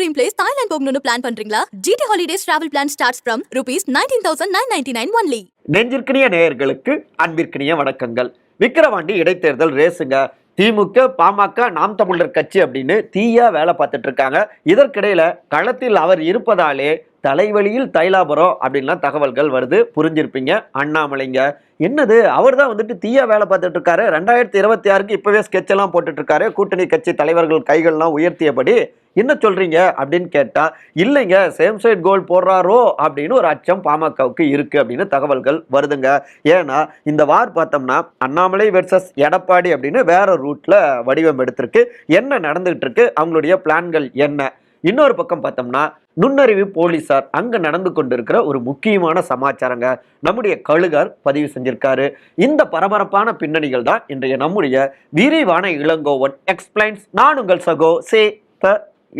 Dream place Thailand போகணும்னு plan பண்றீங்களா? GT holidays travel plan starts from rupees nineteen thousand nine ninety nine only நெஞ்சிற்கினிய நேயர்களுக்கு அன்பிற்கினிய வணக்கங்கள். விக்கிரவாண்டி இடைத்தேர்தல் ரேசுங்க திமுக பாமக நாம் தமிழர் கட்சி அப்படின்னு தீயா வேலை பார்த்துட்டு இருக்காங்க. இதற்கிடையில களத்தில் அவர் இருப்பதாலே தலைவலியில் தைலாபுரம் அப்படின்லாம் தகவல்கள் வருது. புரிஞ்சிருப்பீங்க. அண்ணாமலைங்க. என்னது? அவர் தான் வந்துட்டு தீயா வேலை பார்த்துட்டு இருக்காரு ரெண்டாயிரத்தி இருபத்தி ஆறுக்கு இப்பவே ஸ்கெட்செல்லாம் போட்டுட்டு இருக்காரு கூட்டணி கட்சி தலைவர்கள் கைகள்லாம் உயர்த்தியபடி என்ன சொல்றீங்க அப்படின்னு கேட்டா இல்லைங்க சேம் சைட் கோல் போடுறாரோ அப்படின்னு ஒரு அச்சம் பாமகவுக்கு இருக்கு அப்படின்னு தகவல்கள் வருதுங்க. ஏன்னா இந்த வார் பார்த்தோம்னா அண்ணாமலை வெர்சஸ் எடப்பாடி அப்படின்னு வேற ரூட்ல வடிவம் எடுத்திருக்கு. என்ன நடந்துகிட்டு இருக்கு அவங்களுடைய பிளான்கள் என்ன? இன்னொரு பக்கம் பார்த்தோம்னா நுண்ணறிவு போலீசார் அங்க நடந்து கொண்டிருக்கிற ஒரு முக்கியமான சமாச்சாரங்க. நம்முடைய கழுகர் பதிவு செஞ்சிருக்காரு. இந்த பரபரப்பான பின்னணிகள் தான் இன்றைய நம்முடைய விரிவான இளங்கோவன் எக்ஸ்பிளைன்ஸ் நான் உங்கள் சகோ சே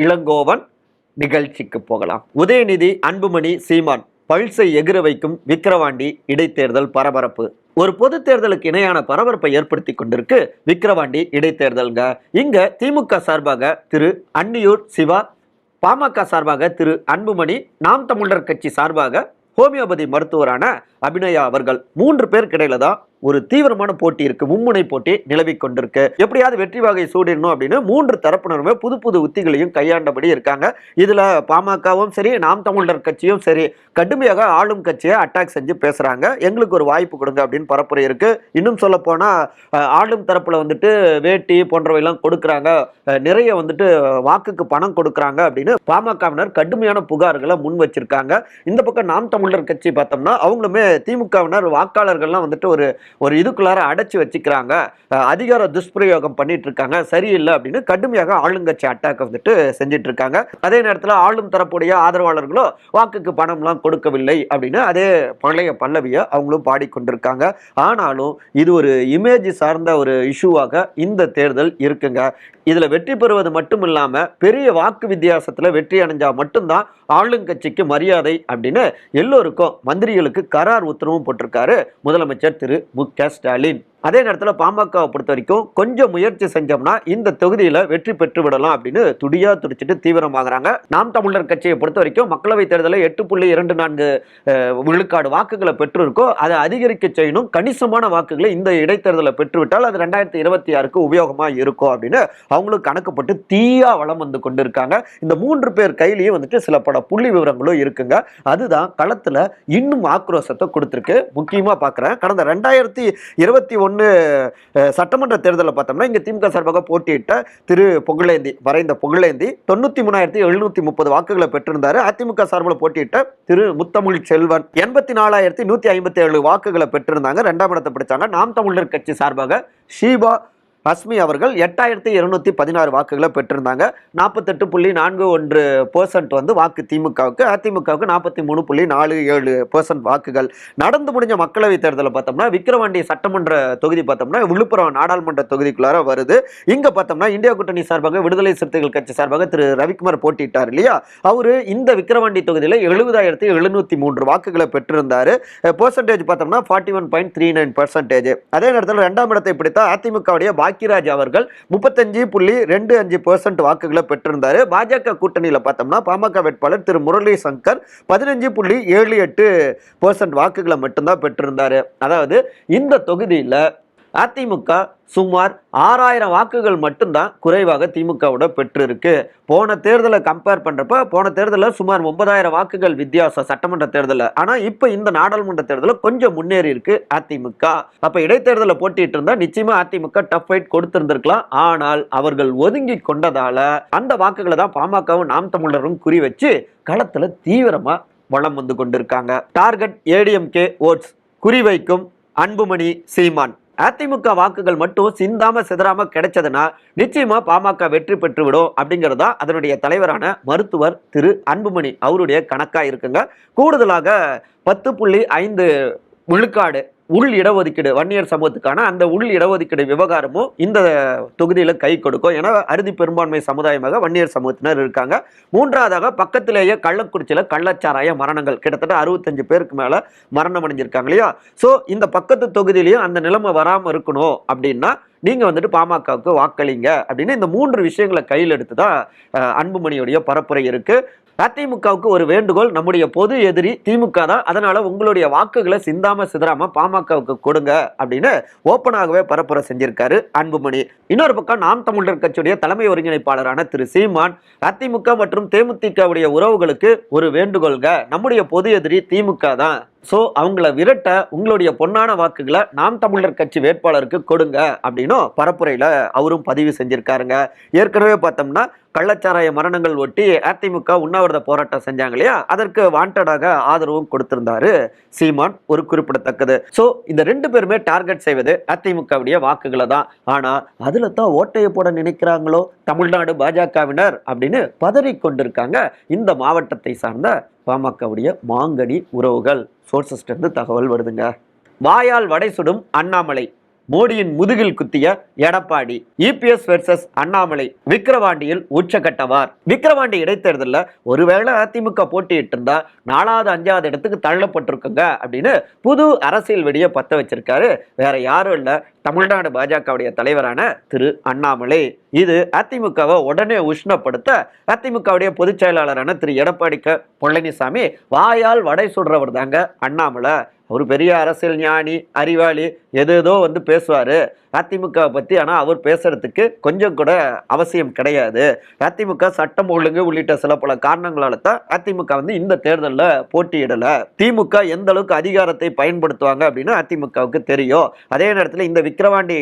இளங்கோவன். நிகழ்ச்சிக்கு போகலாம். உதயநிதி அன்புமணி சீமான் பல்சை எகிர வைக்கும் விக்கிரவாண்டி இடைத்தேர்தல் பரபரப்பு. ஒரு பொது தேர்தலுக்கு இணையான பரபரப்பை ஏற்படுத்தி கொண்டிருக்கு விக்கிரவாண்டி இடைத்தேர்தல்ங்க. இங்க திமுக சார்பாக திரு அன்னியூர் சிவா பாமக சார்பாக திரு அன்புமணி நாம் தமிழர் கட்சி சார்பாக ஹோமியோபதி மருத்துவரான அபிநயா அவர்கள் மூன்று பேர் கிடையில தான் ஒரு தீவிரமான போட்டி இருக்கு. மும்முனை போட்டி நிலவி கொண்டிருக்கு. எப்படியாவது வெற்றி வகை சூடிடணும் அப்படின்னு மூன்று தரப்பினருமே புது புது உத்திகளையும் கையாண்டபடி இருக்காங்க. இதுல பாமகவும் சரி நாம் தமிழர் கட்சியும் சரி கடுமையாக ஆளும் கட்சியை அட்டாக் செஞ்சு பேசுறாங்க. எங்களுக்கு ஒரு வாய்ப்பு கொடுங்க அப்படின்னு பரப்புரை இருக்கு. இன்னும் சொல்ல போனா ஆளும் தரப்புல வந்துட்டு வேட்டி போன்றவையெல்லாம் கொடுக்குறாங்க. நிறைய வந்துட்டு வாக்குக்கு பணம் கொடுக்குறாங்க அப்படின்னு பாமகவினர் கடுமையான புகார்களை முன் வச்சிருக்காங்க. இந்த பக்கம் நாம் தமிழர் கட்சி பார்த்தோம்னா அவங்களுமே திமுகவினர் வாக்காளர்கள்லாம் வந்துட்டு ஒரு ஒரு இதுக்குள்ளார அடைச்சி வச்சுக்கிறாங்க. அதிகார துஷ்பிரயோகம் பண்ணிட்டு இருக்காங்க சரியில்லை அப்படின்னு கடுமையாக ஆளுங்கட்சி அட்டாக் வந்துட்டு செஞ்சிட்டு இருக்காங்க அதே நேரத்தில் ஆளும் தரப்புடைய ஆதரவாளர்களோ வாக்குக்கு பணம்லாம் கொடுக்கவில்லை அப்படின்னு அதே பழைய பல்லவியை அவங்களும் பாடிக்கொண்டிருக்காங்க. ஆனாலும் இது ஒரு இமேஜ் சார்ந்த ஒரு இஷ்யூவாக இந்த தேர்தல் இருக்குங்க. இதில் வெற்றி பெறுவது மட்டும் இல்லாமல் பெரிய வாக்கு வித்தியாசத்தில் வெற்றி அடைஞ்சால் மட்டும்தான் ஆளுங்கட்சிக்கு மரியாதை அப்படின்னு எல்லோருக்கும் மந்திரிகளுக்கு கரார் உத்தரவும் போட்டிருக்காரு முதலமைச்சர் திரு மு க ஸ்டாலின். அதே நேரத்தில் பாமகவை பொறுத்த வரைக்கும் கொஞ்சம் முயற்சி செஞ்சோம்னா இந்த தொகுதியில் வெற்றி பெற்று விடலாம் அப்படின்னு துடியா துடிச்சிட்டு தீவிரமாகறாங்க. நாம் தமிழர் கட்சியை பொறுத்த வரைக்கும் மக்களவை தேர்தலில் எட்டு புள்ளி இரண்டு நான்கு விழுக்காடு வாக்குகளை பெற்றிருக்கோ அதை அதிகரிக்க செய்யணும். கணிசமான வாக்குகளை இந்த இடைத்தேர்தலை பெற்றுவிட்டால் அது ரெண்டாயிரத்தி இருபத்தி ஆறுக்கு உபயோகமாக இருக்கும் அப்படின்னு அவங்களுக்கு கணக்கப்பட்டு தீயா வளம் வந்து கொண்டிருக்காங்க. இந்த மூன்று பேர் கையிலேயே வந்துட்டு சில பல புள்ளி விவரங்களும் இருக்குங்க. அதுதான் களத்தில் இன்னும் ஆக்ரோஷத்தை கொடுத்துருக்கு. முக்கியமாக பார்க்குறேன் கடந்த ரெண்டாயிரத்தி இருபத்தி ஒன்று சட்டமன்ற தேர்தலில் பார்த்தோம்னா இங்கே திமுக சார்பாக போட்டியிட்ட திரு புகழேந்தி வரைந்த புகழேந்தி தொண்ணூற்றி மூணாயிரத்தி எழுநூற்றி முப்பது வாக்குகளை பெற்றிருந்தார். அதிமுக சார்பில் போட்டியிட்ட திரு முத்தமிழ் செல்வன் எண்பத்தி நாலாயிரத்தி நூற்றி ஐம்பத்தி ஏழு வாக்குகளை பெற்றிருந்தாங்க. ரெண்டாம் இடத்தை பிடிச்சாங்க. நாம் தமிழர் கட்சி சார்பாக ஷீபா ஹஸ்மி அவர்கள் எட்டாயிரத்தி இருநூத்தி பதினாறு வாக்குகளை பெற்றிருந்தாங்க. நாற்பத்தெட்டு புள்ளி நான்கு ஒன்று பர்சன்ட் வந்து வாக்கு திமுகவுக்கு அதிமுகவுக்கு நாற்பத்தி மூணு புள்ளி நாலு ஏழு பர்சன்ட் வாக்குகள். நடந்து முடிஞ்ச மக்களவை தேர்தலை பார்த்தோம்னா விக்கிரவாண்டி சட்டமன்ற தொகுதி பார்த்தோம்னா விழுப்புரம் நாடாளுமன்ற தொகுதிக்குள்ளார வருது. இங்கே பார்த்தோம்னா இந்தியா கூட்டணி சார்பாக விடுதலை சிறுத்தைகள் கட்சி சார்பாக திரு ரவிக்குமார் போட்டியிட்டார் இல்லையா? அவரு இந்த விக்கிரவாண்டி தொகுதியில் எழுபதாயிரத்தி எழுநூற்றி மூன்று வாக்குகளை பெற்றிருந்தார். பெர்சன்டேஜ் பார்த்தோம்னா forty one point three nine percentage அதே நேரத்தில் ரெண்டாம் இடத்தை பிடித்த அதிமுகவுடைய பாக்கியராஜ் அவர்கள் முப்பத்தஞ்சு புள்ளி ரெண்டு அஞ்சு பெர்சன்ட் வாக்குகளை பெற்றிருந்தார். பாஜக கூட்டணியில் பார்த்தோம்னா பாமக வேட்பாளர் திரு முரளி சங்கர் பதினஞ்சு புள்ளி ஏழு எட்டு பெர்சன்ட் வாக்குகளை மட்டும்தான் பெற்றிருந்தார். அதாவது இந்த தொகுதியில் அதிமுக சுமார் ஆறாயிரம் வாக்குகள் மட்டும்தான் குறைவாக திமுகவோட பெற்றிருக்கு. போன தேர்தலை கம்பேர் பண்ணுறப்ப போன தேர்தலில் சுமார் ஒன்பதாயிரம் வாக்குகள் வித்தியாசம் சட்டமன்ற தேர்தலில். ஆனால் இப்போ இந்த நாடாளுமன்ற தேர்தலில் கொஞ்சம் முன்னேறி இருக்கு அதிமுக. அப்போ இடைத்தேர்தலில் போட்டிட்டு இருந்தால் நிச்சயமாக அதிமுக டஃப் ஃபைட் கொடுத்துருந்துருக்கலாம். ஆனால் அவர்கள் ஒதுங்கி கொண்டதால் அந்த வாக்குகளை தான் பாமகவும் நாம் தமிழரும் குறி வச்சு களத்தில் தீவிரமாக வளம் வந்து கொண்டிருக்காங்க. டார்கெட் ஏடிஎம்கே ஓட்ஸ் குறிவைக்கும் அன்புமணி சீமான். அதிமுக வாக்குகள் மட்டும் சிந்தாம சிதறாம கிடைச்சதுன்னா நிச்சயமா பாமக வெற்றி பெற்று விடும் அப்படிங்கிறதா அதனுடைய தலைவரான மருத்துவர் திரு அன்புமணி அவருடைய கணக்கா இருக்குங்க. கூடுதலாக பத்து புள்ளி ஐந்து விழுக்காடு உள் இடஒதுக்கீடு வன்னியர் சமூகத்துக்கான அந்த உள் இடஒதுக்கீடு விவகாரமும் இந்த தொகுதியில் கை கொடுக்கும். ஏன்னா அறுதி பெரும்பான்மை சமுதாயமாக வன்னியர் சமூகத்தினர் இருக்காங்க. மூன்றாவதாக பக்கத்திலேயே கள்ளக்குறிச்சியில் கள்ளச்சாராய மரணங்கள். கிட்டத்தட்ட அறுபத்தஞ்சு பேருக்கு மேலே மரணம் அடைஞ்சிருக்காங்க இல்லையா? ஸோ இந்த பக்கத்து தொகுதியிலையும் அந்த நிலைமை வராமல் இருக்கணும் அப்படின்னா நீங்கள் வந்துட்டு பாமகவுக்கு வாக்களிங்க அப்படின்னு இந்த மூன்று விஷயங்களை கையில் எடுத்து தான் அன்புமணியுடைய பரப்புரை இருக்குது அதிமுகவுக்கு ஒரு வேண்டுகோள் நம்முடைய பொது எதிரி திமுக தான். அதனால உங்களுடைய வாக்குகளை சிந்தாம சிதறாம பாமகவுக்கு கொடுங்க அப்படின்னு ஓப்பனாகவே பரப்புரை செஞ்சிருக்காரு அன்புமணி. இன்னொரு பக்கம் நாம் தமிழர் கட்சியுடைய தலைமை ஒருங்கிணைப்பாளரான திரு சீமான் அதிமுக மற்றும் தேமுதிகவுடைய உறவுகளுக்கு ஒரு வேண்டுகோள்க நம்முடைய பொது எதிரி திமுக தான். ஸோ அவங்கள விரட்ட உங்களுடைய பொன்னான வாக்குகளை நாம் தமிழர் கட்சி வேட்பாளருக்கு கொடுங்க அப்படின்னும் பரப்புரையில் அவரும் பதிவு செஞ்சுருக்காருங்க. ஏற்கனவே பார்த்தோம்னா கள்ளச்சாராய மரணங்கள் ஒட்டி அதிமுக உண்ணாவிரத போராட்டம் செஞ்சாங்க இல்லையா? அதற்கு வாண்டடாக ஆதரவும் கொடுத்திருந்தாரு சீமான் ஒரு குறிப்பிடத்தக்கது. ஸோ இந்த ரெண்டு பேருமே டார்கெட் செய்வது அதிமுகவுடைய வாக்குகளை தான். ஆனால் அது அதுல தான் ஓட்டையை போட நினைக்கிறாங்களோ தமிழ்நாடு பாஜகவினர் அப்படின்னு பதறி கொண்டிருக்காங்க இந்த மாவட்டத்தை சார்ந்த பாமகவுடைய மாங்கனி உறவுகள் சோர்சஸ்ட் இருந்து தகவல் வருதுங்க. வாயால் வடை சுடும் அண்ணாமலை. மோடியின் முதுகில் குத்திய எடப்பாடி இபிஎஸ் வெர்சஸ் அண்ணாமலை விக்கிரவாண்டியில் உச்சகட்டவார் விக்கிரவாண்டி இடைத்தேர்தலில் ஒருவேளை அதிமுக போட்டியிட்டு இருந்தா நாலாவது அஞ்சாவது இடத்துக்கு தள்ளப்பட்டிருக்குங்க அப்படின்னு புது அரசியல் வெடியை பத்த வச்சிருக்காரு. வேற யாரும் இல்லை. தமிழ்நாடு பாஜகவுடைய தலைவரான திரு அண்ணாமலை. இது அதிமுகவை உடனே உஷ்ணப்படுத்த அதிமுகவுடைய பொதுச் செயலாளரான திரு எடப்பாடி க. பழனிசாமி வாயால் வடை சுடுறவர் தாங்க அண்ணாமலை. ஒரு பெரிய அரசியல் ஞானி அறிவாளி எது ஏதோ வந்து பேசுவார். அதிமுகவை பற்றி ஆனால் அவர் பேசுகிறதுக்கு கொஞ்சம் கூட அவசியம் கிடையாது. அதிமுக சட்டம் ஒழுங்கு உள்ளிட்ட சில பல காரணங்களால தான் அதிமுக வந்து இந்த தேர்தலில் போட்டியிடலை. திமுக எந்த அளவுக்கு அதிகாரத்தை பயன்படுத்துவாங்க அப்படின்னு அதிமுகவுக்கு தெரியும். அதே நேரத்தில் இந்த விக்கிரவாண்டி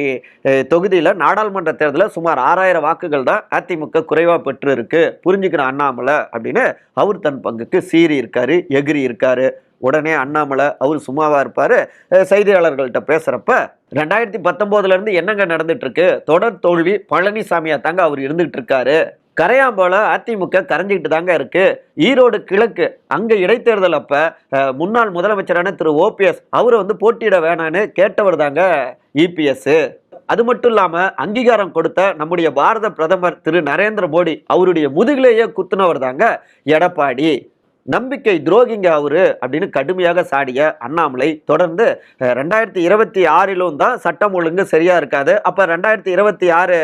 தொகுதியில் நாடாளுமன்ற தேர்தலில் சுமார் ஆறாயிரம் வாக்குகள் தான் அதிமுக குறைவாக பெற்று இருக்கு புரிஞ்சுக்கிற அண்ணாமலை அப்படின்னு அவர் தன் பங்குக்கு சீறி இருக்காரு எகிரி இருக்காரு. உடனே அண்ணாமலை அவர் சும்மாவாக இருப்பார். செய்தியாளர்கள்ட்ட பேசுகிறப்ப ரெண்டாயிரத்தி பத்தொம்போதுலேருந்து என்னங்க நடந்துகிட்ருக்கு தொடர் தோல்வி பழனிசாமியாக தாங்க அவர் இருந்துகிட்டு இருக்காரு கரையாம்போல அதிமுக கரைஞ்சிக்கிட்டு தாங்க இருக்கு. ஈரோடு கிழக்கு அங்கே இடைத்தேர்தல் அப்போ முன்னாள் முதலமைச்சரான திரு ஓபிஎஸ் அவரை வந்து போட்டியிட வேணான்னு கேட்டவர் தாங்க இபிஎஸ் அது மட்டும் இல்லாமல் அங்கீகாரம் கொடுத்த நம்முடைய பாரத பிரதமர் திரு நரேந்திர மோடி அவருடைய முதுகிலேயே குத்துனவர் தாங்க எடப்பாடி. நம்பிக்கை துரோகிங்க அவரு அப்படின்னு கடுமையாக சாடிய அண்ணாமலை தொடர்ந்து ரெண்டாயிரத்தி இருபத்தி ஆறிலும் தான் சட்டம் ஒழுங்கு சரியா இருக்காது. அப்ப ரெண்டாயிரத்தி இருபத்தி ஆறு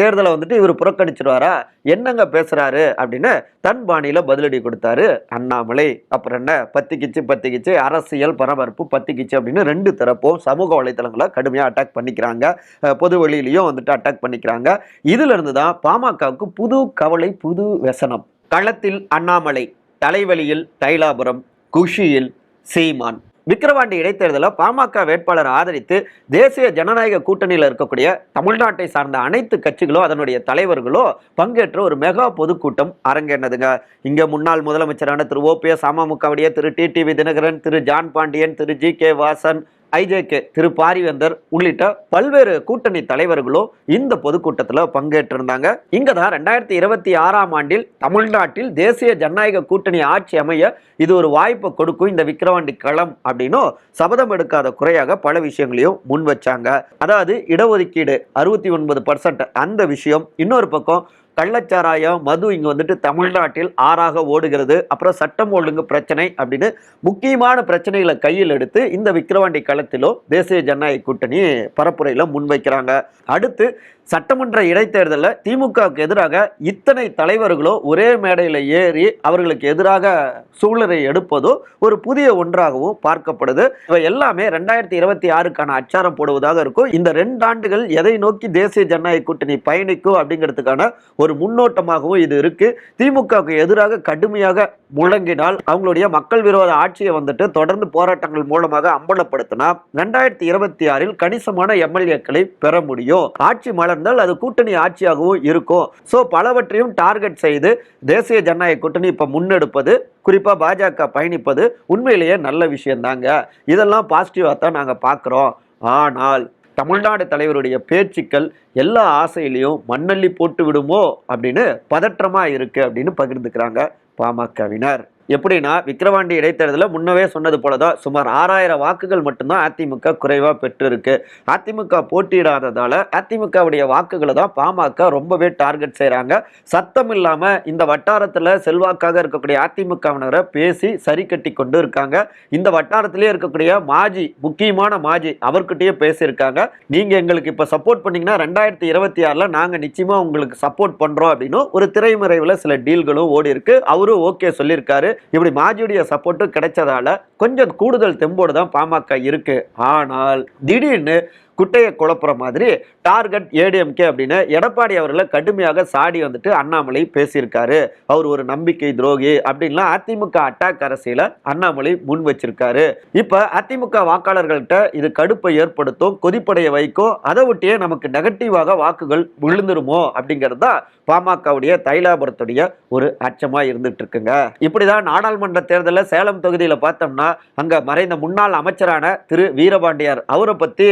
தேர்தலை வந்துட்டு இவர் புறக்கணிச்சிருவாரா? என்னங்க பேசுறாரு அப்படின்னு தன் பாணியில பதிலடி கொடுத்தாரு அண்ணாமலை. அப்புறம் என்ன? பத்திக்கிச்சு பத்திக்கிச்சு அரசியல் பரபரப்பு பத்திக்கிச்சு அப்படின்னு ரெண்டு தரப்பும் சமூக வலைத்தளங்களை கடுமையா அட்டாக் பண்ணிக்கிறாங்க. பொது வெளியிலையும் வந்துட்டு அட்டாக் பண்ணிக்கிறாங்க. இதுல இருந்து தான் பாமகவுக்கு புது கவலை புது व्यசனம் களத்தில் அண்ணாமலை. தலைவலியில் தைலாபுரம் குஷியில் சீமான். விக்கிரவாண்டி இடைத்தேர்தலில் பாமக வேட்பாளரை ஆதரித்து தேசிய ஜனநாயக கூட்டணியில் இருக்கக்கூடிய தமிழ்நாட்டை சார்ந்த அனைத்து கட்சிகளோ அதனுடைய தலைவர்களோ பங்கேற்ற ஒரு மெகா பொதுக்கூட்டம் அரங்கேறினதுங்க. இங்கே முன்னாள் முதலமைச்சரான திரு ஓபிஎஸ் அமமுகவுடைய திரு டிடிவி தினகரன் திரு ஜான் பாண்டியன் திரு ஜி கே வாசன் ஐஜேகே திரு பாரிவேந்தர் உள்ளிட்ட பல்வேறு கூட்டணி தலைவர்களும் இந்த பொதுக்கூட்டத்தில் பங்கேற்றிருந்தாங்க. இங்க தான் ரெண்டாயிரத்தி இருபத்தி ஆறாம் ஆண்டில் தமிழ்நாட்டில் தேசிய ஜனநாயக கூட்டணி ஆட்சி அமைய இது ஒரு வாய்ப்பை கொடுக்கும் இந்த விக்கிரவாண்டி களம் அப்படின்னும் சபதம் எடுக்காத குறையாக பல விஷயங்களையும் முன் வச்சாங்க. அதாவது இடஒதுக்கீடு அறுபத்தி ஒன்பது பர்சன்ட் அந்த விஷயம். இன்னொரு பக்கம் கள்ளச்சாராயம் மது இங்கே வந்துட்டு தமிழ்நாட்டில் ஆறாக ஓடுகிறது. அப்புறம் சட்டம் ஒழுங்கு பிரச்சனை அப்படின்னு முக்கியமான பிரச்சனைகளை கையில் எடுத்து இந்த விக்கிரவாண்டி களத்திலும் தேசிய ஜனநாயக கூட்டணி பரப்புரையில் முன்வைக்கிறாங்க. அடுத்து சட்டமன்ற இடைத்தேர்தலில் திமுகவுக்கு எதிராக இத்தனை தலைவர்களோ ஒரே மேடையில் ஏறி அவர்களுக்கு எதிராக சூழலை எடுப்பதோ ஒரு புதிய ஒன்றாகவும் பார்க்கப்படுது. இவை எல்லாமே ரெண்டாயிரத்தி இருபத்தி ஆறுக்கான அச்சாரம் போடுவதாக இருக்கும். இந்த ரெண்டு ஆண்டுகள் எதை நோக்கி தேசிய ஜனநாயக கூட்டணி பயணிக்கும் அப்படிங்கிறதுக்கான ஒரு முன்னோட்டமாகவும் இது இருக்கு. திமுகவுக்கு எதிராக கடுமையாக முழங்கினால் அவங்களுடைய மக்கள் விரோத ஆட்சியை வந்துட்டு தொடர்ந்து போராட்டங்கள் மூலமாக அம்பலப்படுத்தினா ரெண்டாயிரத்தி இருபத்தி ஆறில் கணிசமான எம்எல்ஏக்களை பெற முடியும். ஆட்சி மலர் இருந்தால் அது கூட்டணி ஆட்சியாகவும் இருக்கும். ஸோ பலவற்றையும் டார்கெட் செய்து தேசிய ஜனநாயக கூட்டணி இப்போ முன்னெடுப்பது குறிப்பாக பாஜக பயணிப்பது உண்மையிலேயே நல்ல விஷயந்தாங்க. இதெல்லாம் பாசிட்டிவாக தான் நாங்கள் பார்க்குறோம். ஆனால் தமிழ்நாடு தலைவருடைய பேச்சுக்கள் எல்லா ஆசையிலையும் மண்ணள்ளி போட்டு விடுமோ அப்படின்னு பதற்றமாக இருக்குது அப்படின்னு பகிர்ந்துக்கிறாங்க பாமகவினர். எப்படின்னா விக்கிரவாண்டி இடைத்தேர்தலில் முன்னவே சொன்னது போல தான் சுமார் ஆறாயிரம் வாக்குகள் மட்டும்தான் அதிமுக குறைவாக பெற்றிருக்கு. அதிமுக போட்டியிடாததால் அதிமுகவுடைய வாக்குகளை தான் பாமக ரொம்பவே டார்கெட் செய்கிறாங்க சத்தம் இல்லாமல் இந்த வட்டாரத்தில் செல்வாக்காக இருக்கக்கூடிய அதிமுகவினரை பேசி சரி கட்டி கொண்டு இருக்காங்க. இந்த வட்டாரத்திலே இருக்கக்கூடிய மாஜி முக்கியமான மாஜி அவர்கிட்டயே பேசியிருக்காங்க. நீங்கள் எங்களுக்கு இப்போ சப்போர்ட் பண்ணீங்கன்னா ரெண்டாயிரத்தி இருபத்தி ஆறில் நாங்கள் நிச்சயமாக உங்களுக்கு சப்போர்ட் பண்ணுறோம் அப்படின்னு ஒரு திரைமறைவில் சில டீல்களும் ஓடி இருக்கு அவரும் ஓகே சொல்லியிருக்காரு. இப்படி மாஜியுடைய சப்போர்ட்டும் கிடைச்சதால கொஞ்சம் கூடுதல் தெம்போடு தான் பாமக இருக்கு. ஆனால் திடீர்னு குட்டையை குழப்புற மாதிரி டார்கெட் ஏடிஎம்கே அப்படின்னு எடப்பாடி அவர்களை கடுமையாக சாடி வந்துட்டு அண்ணாமலை பேசியிருக்காரு. அவர் ஒரு நம்பிக்கை துரோகி அப்படின்லாம் அதிமுக அட்டாக் அரசியல அண்ணாமலை முன் வச்சிருக்காரு. இப்ப அதிமுக வாக்காளர்கள்ட்ட இது கடுப்பை ஏற்படுத்தும் கொதிப்படைய வைக்கும் அதை ஒட்டியே நமக்கு நெகட்டிவாக வாக்குகள் விழுந்துருமோ அப்படிங்கிறது தான் பாமகவுடைய தைலாபுரத்துடைய ஒரு அச்சமா இருந்துட்டு இருக்குங்க. இப்படிதான் நாடாளுமன்ற தேர்தலில் சேலம் தொகுதியில் பார்த்தோம்னா அங்க மறைந்த முன்னாள் அமைச்சரான திரு வீரபாண்டியார் அவரை பத்தி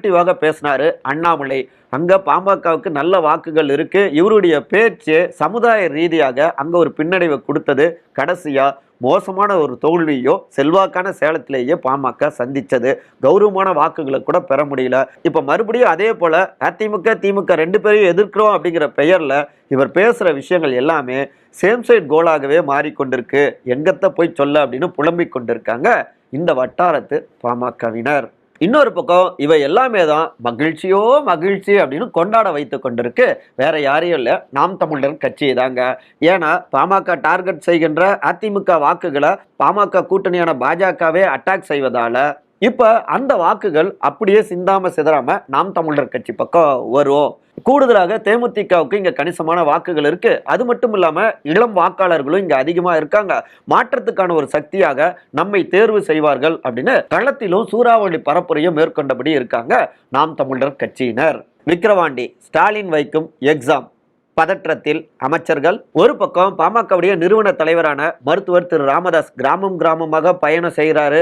நெகட்டிவாக பேசினார் அண்ணாமலை. அங்கே பாமகவுக்கு நல்ல வாக்குகள் இருக்குது இவருடைய பேச்சு சமுதாய ரீதியாக அங்கே ஒரு பின்னடைவை கொடுத்தது. கடைசியாக மோசமான ஒரு தோல்வியோ செல்வாக்கான சேலத்திலேயே பாமக சந்தித்தது கௌரவமான வாக்குகளை கூட பெற முடியல. இப்போ மறுபடியும் அதே போல அதிமுக திமுக ரெண்டு பேரையும் எதிர்க்கிறோம் அப்படிங்கிற பெயரில் இவர் பேசுகிற விஷயங்கள் எல்லாமே சேம் சைட் கோலாகவே மாறிக்கொண்டிருக்கு. எங்கத்த போய் சொல்ல அப்படின்னு புலம்பிக் கொண்டிருக்காங்க இந்த வட்டாரத்து பாமகவினர். இன்னொரு பக்கம் இவை எல்லாமே தான் மகிழ்ச்சியோ மகிழ்ச்சி அப்படின்னு கொண்டாட வைத்து கொண்டிருக்கு. வேற யாரையும் இல்லை. நாம் தமிழர் கட்சி தாங்க. ஏன்னா பாமக டார்கெட் செய்கின்ற அதிமுக வாக்குகளை பாமக கூட்டணியான பாஜகவே அட்டாக் செய்வதால இப்போ அந்த வாக்குகள் அப்படியே சிந்தாம சிதறாம நாம் தமிழர் கட்சி பக்கம் வரும் கூடுதலாக தேமுதிகவுக்கு இங்க கணிசமான வாக்குகள் இருக்கு. அது மட்டும் இல்லாம இளம் வாக்காளர்களும் இங்க அதிகமா இருக்காங்க. மாற்றத்துக்கான ஒரு சக்தியாக நம்மை தேர்வு செய்வார்கள் அப்படின்னு களத்திலும் சூறாவளி பரப்புரையும் மேற்கொண்டபடி இருக்காங்க. நாம் தமிழர் கட்சியினர். விக்கிரவாண்டி ஸ்டாலின் வைக்கும் எக்ஸாம். பதற்றத்தில் அமைச்சர்கள் ஒரு பக்கம் பாமகவுடைய நிறுவன தலைவரான மருத்துவர் திரு ராமதாஸ் கிராமம் கிராமமாக பயணம் செய்கிறாரு.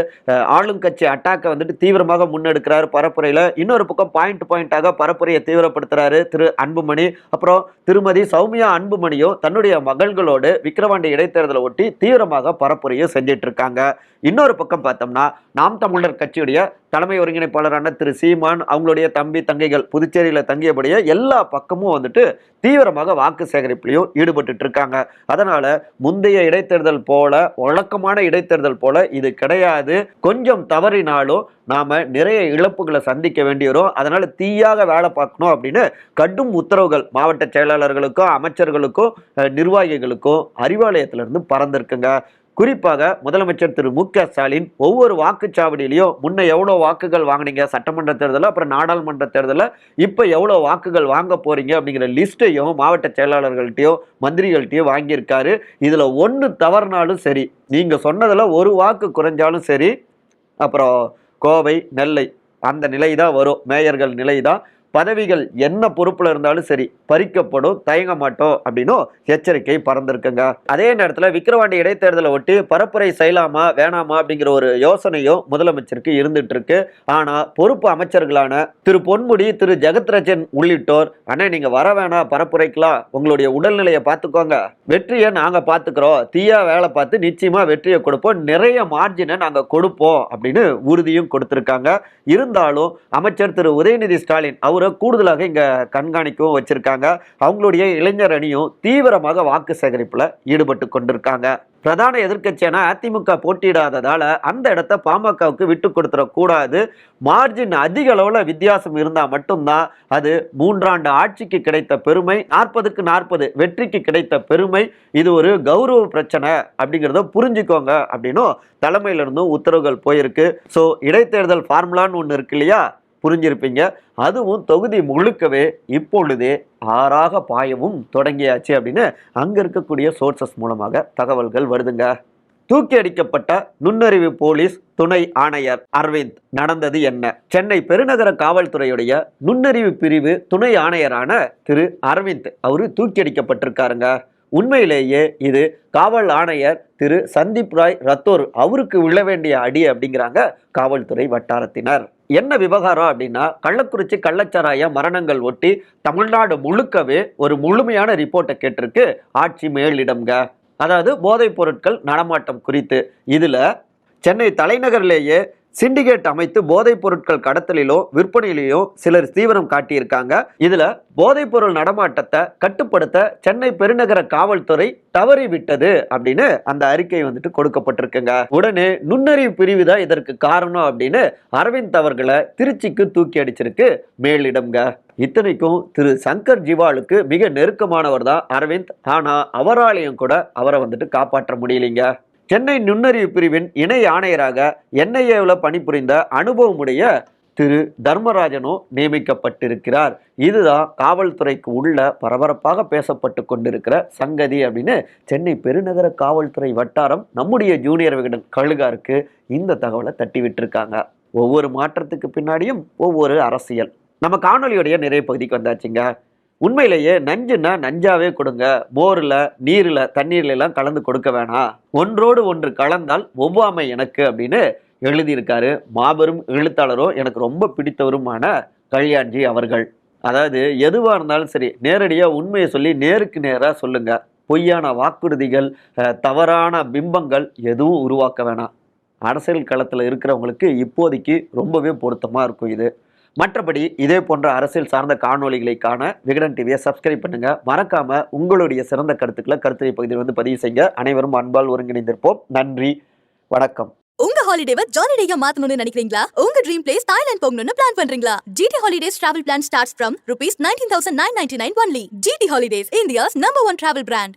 ஆளும் கட்சி அட்டாக்கை வந்துட்டு தீவிரமாக முன்னெடுக்கிறாரு பரப்புரையில். இன்னொரு பக்கம் பாயிண்ட் பாயிண்டாக பரப்புரையை தீவிரப்படுத்துறாரு திரு அன்புமணி. அப்புறம் திருமதி சௌமியா அன்புமணியும் தன்னுடைய மகள்களோடு விக்கிரவாண்டி இடைத்தேர்தலை ஒட்டி தீவிரமாக பரப்புரையை செஞ்சிட்டு இருக்காங்க. இன்னொரு பக்கம் பார்த்தோம்னா நாம் தமிழர் கட்சியுடைய தலைமை ஒருங்கிணைப்பாளரான திரு சீமான் அவங்களுடைய தம்பி தங்கைகள் புதுச்சேரியில் தங்கியபடியே எல்லா பக்கமும் வந்துட்டு தீவிரமாக வாக்கு சேகரிப்புலையும் ஈடுபட்டு இருக்காங்க. அதனால முந்தைய இடைத்தேர்தல் போல வழக்கமான இடைத்தேர்தல் போல இது கிடையாது. கொஞ்சம் தவறினாலும் நாம நிறைய இழப்புகளை சந்திக்க வேண்டி வரும் அதனால தீயாக வேலை பார்க்கணும் அப்படின்னு கடும் உத்தரவுகள் மாவட்ட செயலாளர்களுக்கும் அமைச்சர்களுக்கும் நிர்வாகிகளுக்கும் அறிவாலயத்திலிருந்து பறந்திருக்குங்க. குறிப்பாக முதலமைச்சர் திரு மு க ஸ்டாலின் ஒவ்வொரு வாக்குச்சாவடியிலையும் முன்ன எவ்வளோ வாக்குகள் வாங்குனீங்க? சட்டமன்ற தேர்தலில் அப்புறம் நாடாளுமன்ற தேர்தலில் இப்போ எவ்வளோ வாக்குகள் வாங்க போறீங்க? அப்படிங்கிற லிஸ்ட்டையும் மாவட்ட செயலாளர்கள்ட்டையோ மந்திரிகள்கிட்டயோ வாங்கியிருக்காரு. இதில் ஒன்று தவறுனாலும் சரி நீங்கள் சொன்னதில் ஒரு வாக்கு குறைஞ்சாலும் சரி அப்புறம் கோவை நெல்லை அந்த நிலை தான் வரும். மேயர்கள் நிலை தான் பதவிகள் என்ன பொறுப்பில் இருந்தாலும் சரி பறிக்கப்படும் தயங்க மாட்டோம் அப்படின்னும் எச்சரிக்கை பறந்துருக்குங்க. அதே நேரத்தில் விக்கிரவாண்டி இடைத்தேர்தலை ஒட்டி பரப்புரை செய்யலாமா வேணாமா அப்படிங்கிற ஒரு யோசனையும் முதலமைச்சருக்கு இருந்துட்டு இருக்கு ஆனால் பொறுப்பு அமைச்சர்களான திரு பொன்முடி திரு ஜெகத்ரஜன் உள்ளிட்டோர் அண்ணே நீங்கள் வர வேணாம் பரப்புரைக்கலாம். உங்களுடைய உடல்நிலையை பார்த்துக்கோங்க. வெற்றியை நாங்கள் பார்த்துக்கிறோம். தீயா வேலை பார்த்து நிச்சயமாக வெற்றியை கொடுப்போம். நிறைய மார்ஜினை நாங்கள் கொடுப்போம். அப்படின்னு உறுதியும் கொடுத்துருக்காங்க. இருந்தாலும் அமைச்சர் திரு உதயநிதி ஸ்டாலின் அவர் கூடுதலாக இங்கே கண்காணிக்கவும் வச்சுருக்காங்க. அவங்களுடைய இளைஞர் அணியும் தீவிரமாக வாக்கு சேகரிப்பில் ஈடுபட்டு கொண்டிருக்காங்க. பிரதான எதிர்கட்சியான அதிமுக போட்டியிடாததால் அந்த இடத்த பாமகவுக்கு விட்டு கொடுத்துடக்கூடாது. மார்ஜின் அதிக அளவில் வித்தியாசம் இருந்தால் மட்டும்தான் அது மூன்றாண்டு ஆட்சிக்கு கிடைத்த பெருமை நாற்பதுக்கு நாற்பது வெற்றிக்கு கிடைத்த பெருமை இது ஒரு கௌரவ பிரச்சனை அப்படிங்கிறத புரிஞ்சுக்கோங்க அப்படின்னும் தலைமையிலிருந்தும் உத்தரவுகள் போயிருக்கு. ஸோ இடைத்தேர்தல் ஃபார்முலான்னு ஒன்று இருக்கு இல்லையா? புரிஞ்சிருப்பீங்க. அதுவும் தொகுதி முழுக்கவே இப்பொழுதே ஆறாக பாயவும் தொடங்கியாச்சு அப்படின்னு அங்கே இருக்கக்கூடிய சோர்சஸ் மூலமாக தகவல்கள் வருதுங்க. தூக்கி அடிக்கப்பட்ட நுண்ணறிவு போலீஸ் துணை ஆணையர் அரவிந்த் நடந்தது என்ன? சென்னை பெருநகர காவல்துறையுடைய நுண்ணறிவு பிரிவு துணை ஆணையரான திரு அரவிந்த் அவரு தூக்கி அடிக்கப்பட்டிருக்காருங்க. உண்மையிலேயே இது காவல் ஆணையர் திரு சந்தீப் ராய் ரத்தோர் அவருக்கு விழ வேண்டிய அடி அப்படிங்கிறாங்க காவல்துறை வட்டாரத்தினர். என்ன விவகாரம் அப்படின்னா கள்ளக்குறிச்சி கள்ளச்சாராய மரணங்கள் ஒட்டி தமிழ்நாடு முழுக்கவே ஒரு முழுமையான ரிப்போர்ட்டை கேட்டிருக்கு ஆட்சி மேலிடம்ங்க. அதாவது போதைப் பொருட்கள் நடமாட்டம் குறித்து. இதில் சென்னை தலைநகரிலேயே சிண்டிகேட் அமைத்து போதைப் பொருட்கள் கடத்தலிலோ விற்பனையிலோ சிலர் தீவிரம் காட்டியிருக்காங்க. இதுல போதைப் பொருள் நடமாட்டத்தை கட்டுப்படுத்த சென்னை பெருநகர காவல்துறை தவறி விட்டது அப்படின்னு அந்த அறிக்கை வந்துட்டு கொடுக்கப்பட்டிருக்குங்க. உடனே நுண்ணறிவு பிரிவு தான் இதற்கு காரணம் அப்படின்னு அரவிந்த் அவர்களை திருச்சிக்கு தூக்கி அடிச்சிருக்கு மேலிடம்ங்க. இத்தனைக்கும் திரு சங்கர் ஜிவாலுக்கு மிக நெருக்கமானவர் தான் அரவிந்த். ஆனா அவராலையும் கூட அவரை வந்துட்டு காப்பாற்ற முடியலைங்க. சென்னை நுண்ணறிவு பிரிவின் இணை ஆணையராக என்ஐஏவில் பணிபுரிந்த அனுபவமுடைய திரு தர்மராஜனும் நியமிக்கப்பட்டிருக்கிறார். இதுதான் காவல்துறைக்கு உள்ள பரபரப்பாக பேசப்பட்டு கொண்டிருக்கிற சங்கதி அப்படின்னு சென்னை பெருநகர காவல்துறை வட்டாரம் நம்முடைய ஜூனியர் விகடன் கழுகாருக்கு இந்த தகவலை தட்டி விட்டுருக்காங்க ஒவ்வொரு மாற்றத்துக்கு பின்னாடியும் ஒவ்வொரு அரசியல். நம்ம காணொலியுடைய நிறைய பகுதிக்கு வந்தாச்சுங்க. உண்மையிலேயே நஞ்சுன்னா நஞ்சாவே கொடுங்க. மோரில் நீரில் தண்ணீர்ல எல்லாம் கலந்து கொடுக்க வேணாம். ஒன்றோடு ஒன்று கலந்தால் ஒவ்வாமை எனக்கு அப்படின்னு எழுதியிருக்காரு. மாபெரும் எழுத்தாளரும் எனக்கு ரொம்ப பிடித்தவருமான கல்யாண்ஜி அவர்கள். அதாவது எதுவாக இருந்தாலும் சரி நேரடியாக உண்மையை சொல்லி நேருக்கு நேராக சொல்லுங்கள் பொய்யான வாக்குறுதிகள் தவறான பிம்பங்கள் எதுவும் உருவாக்க வேணாம். அரசியல் களத்தில் இருக்கிறவங்களுக்கு இப்போதைக்கு ரொம்பவே பொருத்தமாக இருக்கும் இது. மற்றபடி இதே போன்ற அரசியல் சார்ந்த காணொலிகளை காண விகடன் டிவியை சப்ஸ்கிரைப் பண்ணுங்க. மறக்காம உங்களுடைய சிறந்த கருத்துக்களை கருத்துரை பகுதியில் வந்து பதிவு செய்யுங்க. அனைவரும் அன்பால் ஒருங்கிணைந்திருப்போம். நன்றி. வணக்கம். உங்க ஹாலிடேவை ஜாலிடேயா மாத்தணும்னு நினைக்கிறீங்களா? உங்க ட்ரீம் பிளேஸ் தாய்லாந்து போகணும்னு பிளான் பண்றீங்களா? GT holidays travel plan starts from rupees nineteen thousand nine ninety nine only GT holidays India's number one travel brand